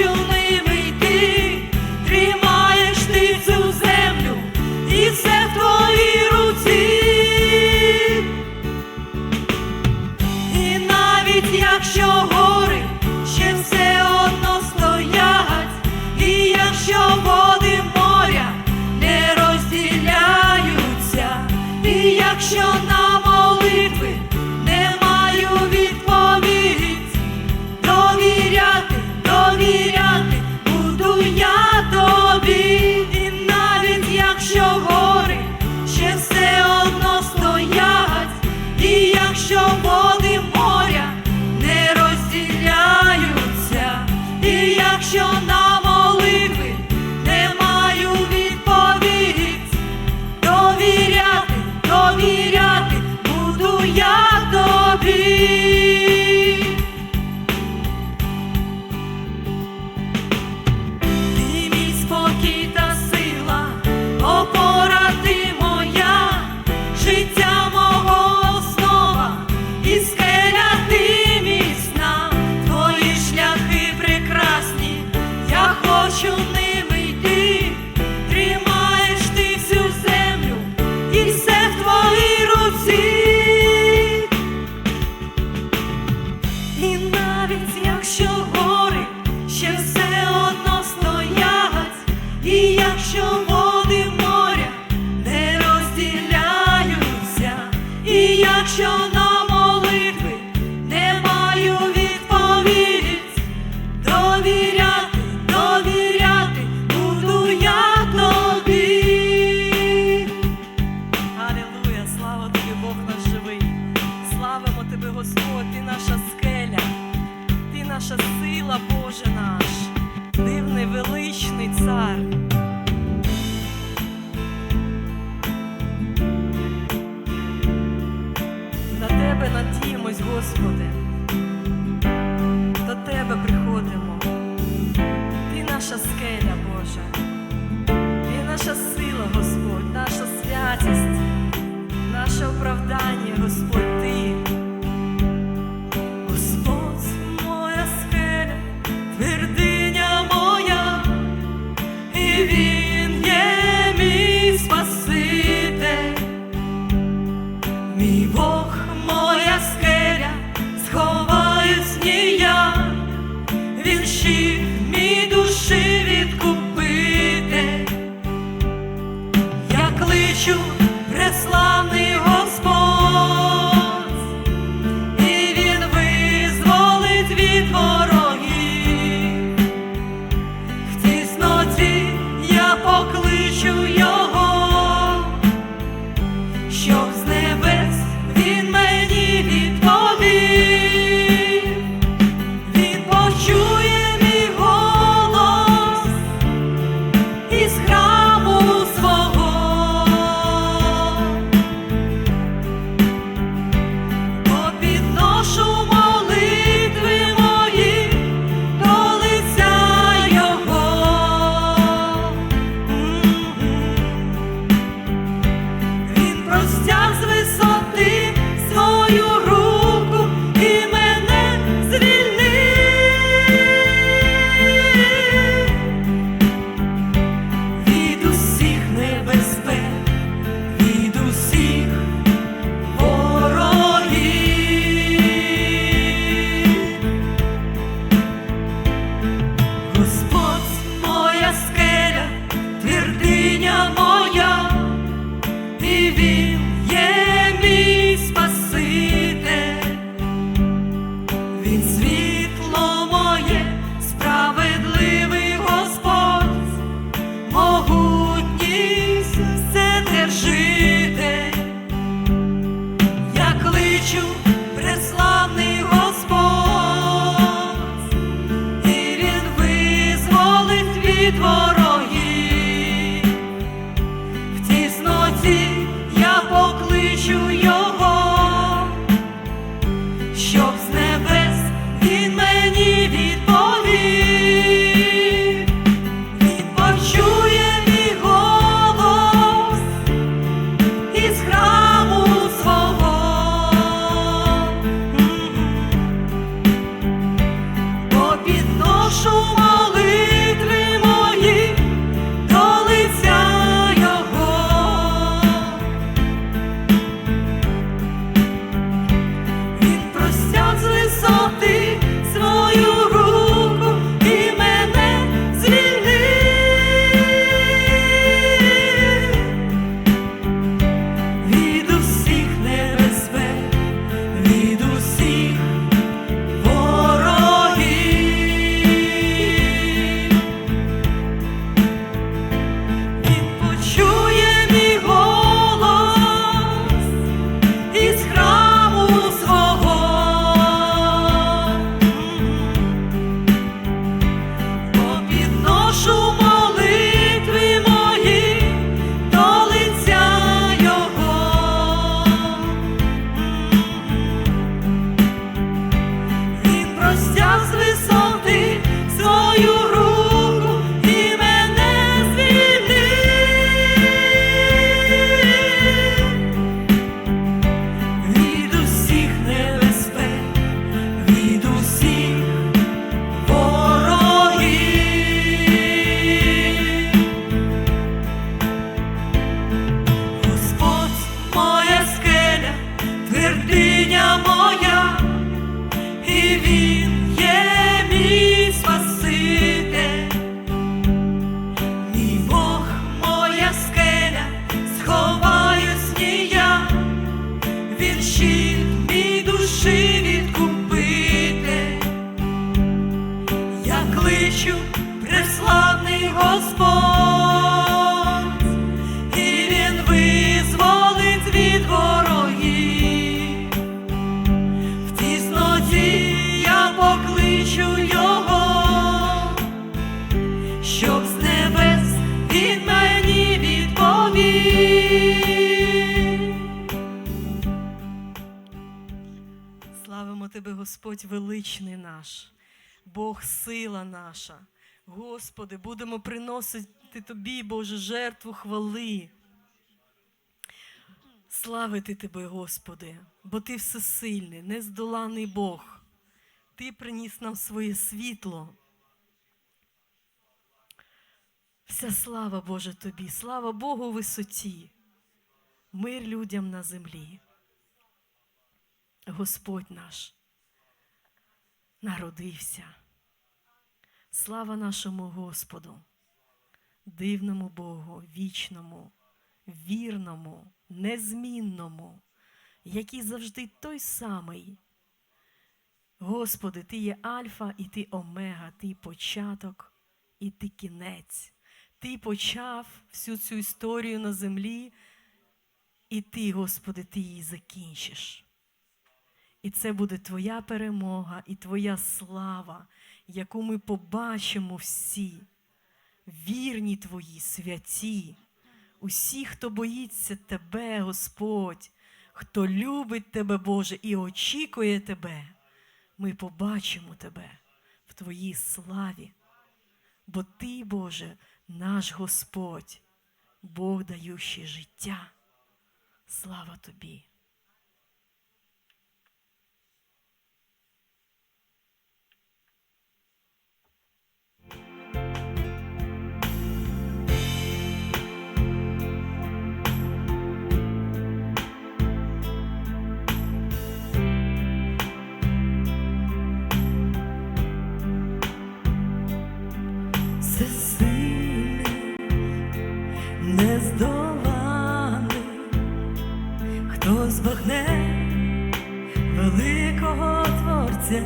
я наш, Бог сила наша. Господи, будемо приносити Тобі, Боже, жертву хвали. Славити Тебе, Господи, бо Ти всесильний, нездоланий Бог. Ти приніс нам своє світло. Вся слава Боже Тобі, слава Богу у висоті, мир людям на землі. Господь наш народився. Слава нашому Господу, дивному Богу, вічному, вірному, незмінному, який завжди той самий. Господи, Ти є Альфа і Ти Омега, Ти початок і Ти кінець. Ти почав всю цю історію на землі, і Ти, Господи, Ти її закінчиш. І це буде Твоя перемога і Твоя слава, яку ми побачимо всі, вірні Твої, святі, усі, хто боїться Тебе, Господь, хто любить Тебе, Боже, і очікує Тебе, ми побачимо Тебе в Твоїй славі. Бо Ти, Боже, наш Господь, Бог даючий життя. Слава Тобі! Хто вогнем великого Творця,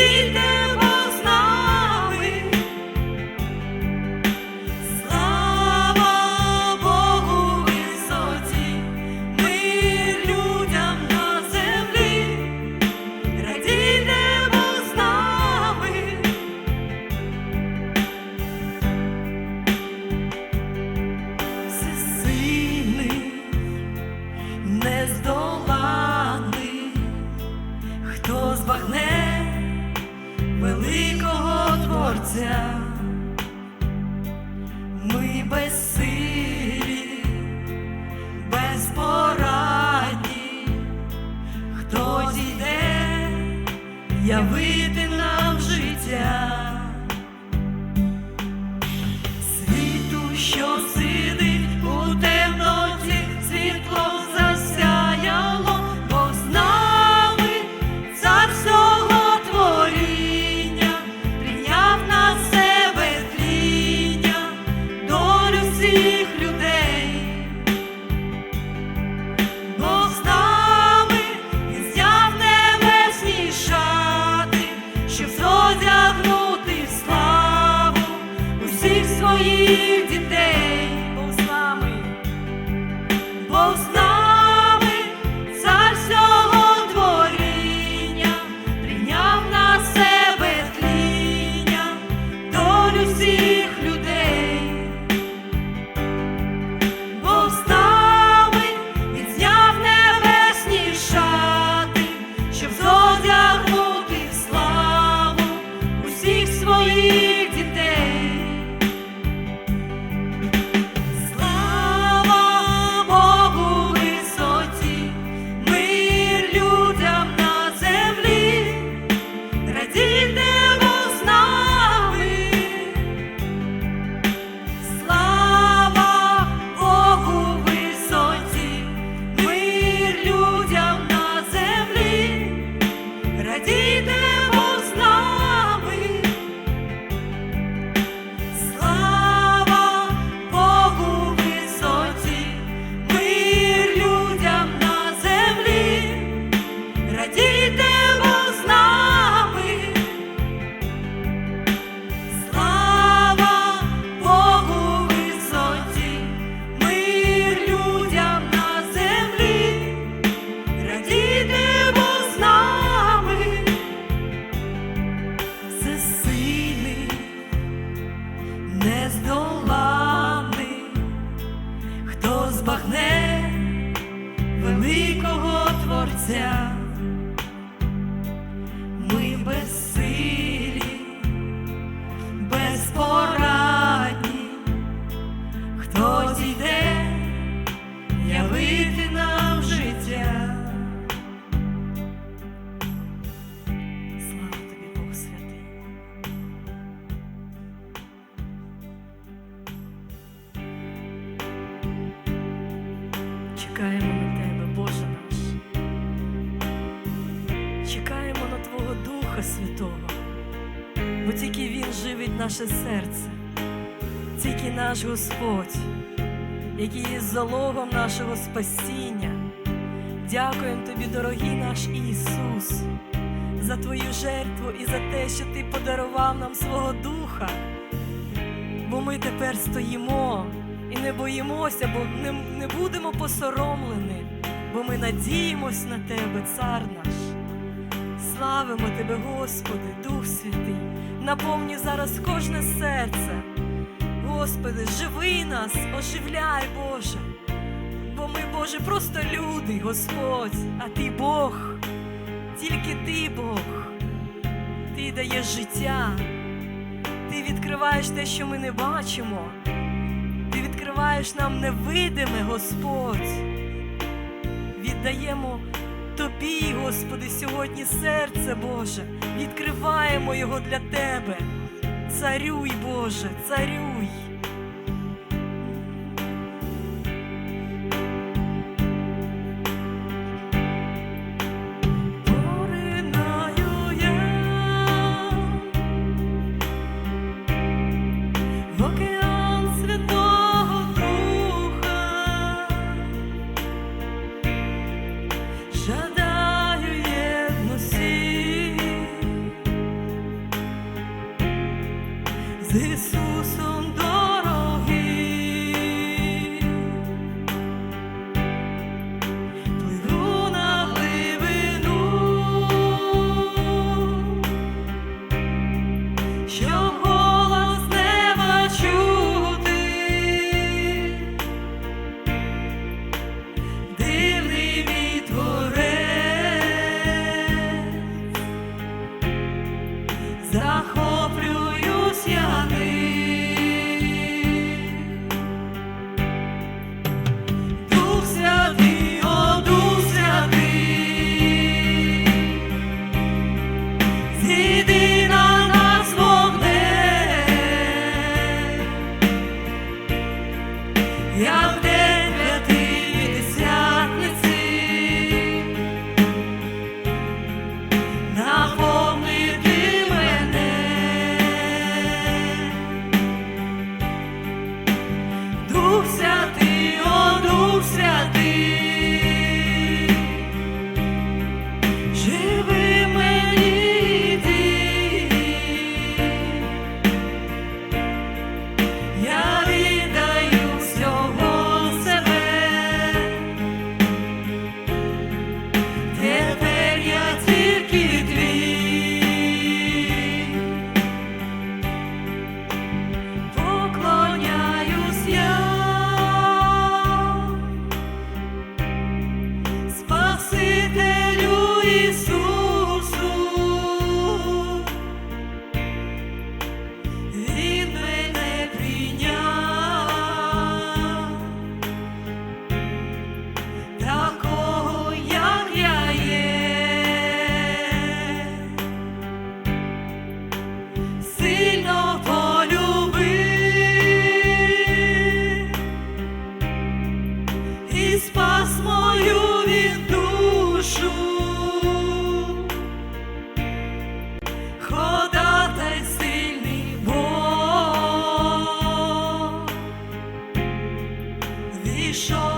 He залогом нашого спасіння. Дякуємо тобі, дорогий наш Ісус, за твою жертву і за те, що ти подарував нам свого Духа. Бо ми тепер стоїмо і не боїмося, бо не, не будемо посоромлені, бо ми надіємось на Тебе, Цар наш. Славимо Тебе, Господи, Дух Святий, наповні зараз кожне серце. Господи, живи нас, оживляй, Боже. Ми, Боже, просто люди, Господь, а Ти Бог, тільки Ти Бог. Ти даєш життя, Ти відкриваєш те, що ми не бачимо. Ти відкриваєш нам невидиме, Господь. Віддаємо Тобі, Господи, сьогодні серце Боже, відкриваємо його для Тебе. Царюй, Боже, царюй. Захоплююсь show.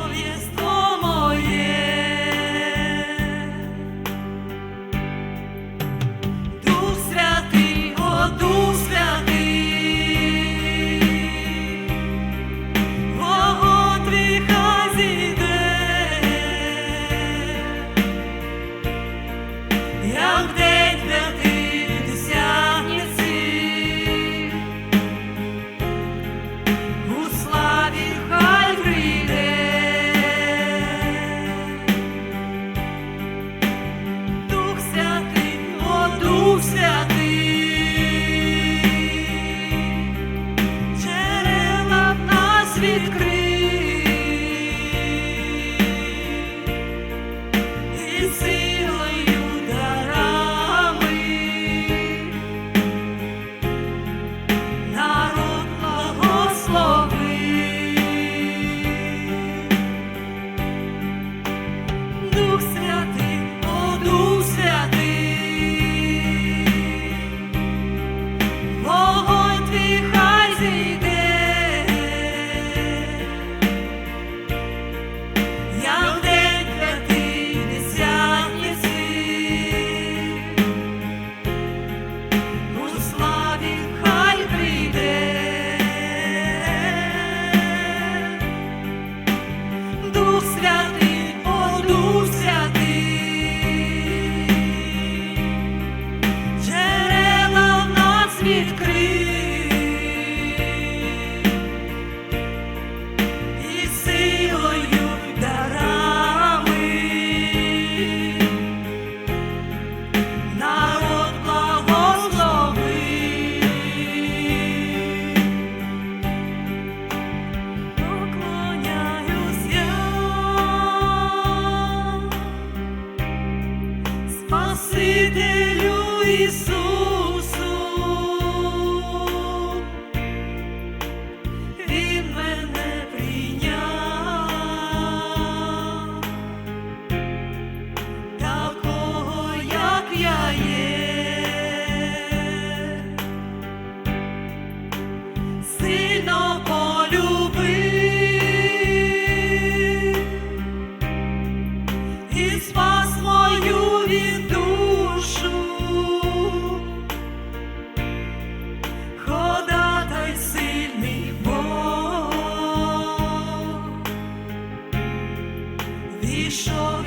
你说。